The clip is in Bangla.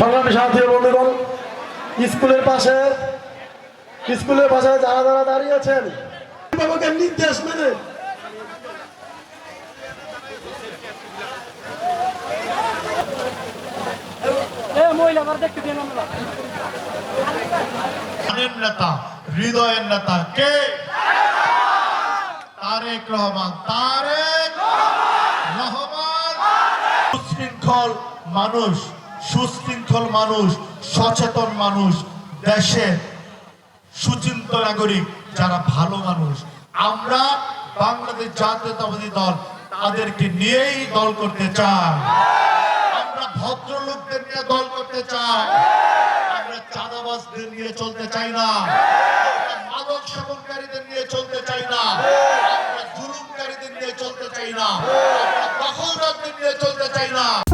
সংগ্রামী সাথী বন্ধুগণ স্কুলের পাশে স্কুলের পাশে যারা যারা দাঁড়িয়ে আছেন অভিভাবকের নির্দেশ মেনে। নেতা হৃদয়ের নেতা কে? তারেক রহমান তারেক রহমান। সুশৃঙ্খল মানুষ। সুশৃঙ্খল মানুষ, সচেতন মানুষ দেশের সুচিন্ত নাগরিক যারা ভালো মানুষ। আমরা বাংলাদেশ জাতীয়তাবাদী দল, তাদেরকে নিয়েই দল করতে চাই। আমরা ভদ্রলোকদের নিয়ে দল করতে চাই। আমরা চাঁদাবাজদের নিয়ে চলতে চাই না। মাদক সেবনকারীদের নিয়ে চলতে চাই না। আমরা জুলুমকারীদের নিয়ে চলতে চাই না। আমরা দখলদারদের নিয়ে চলতে চাই না।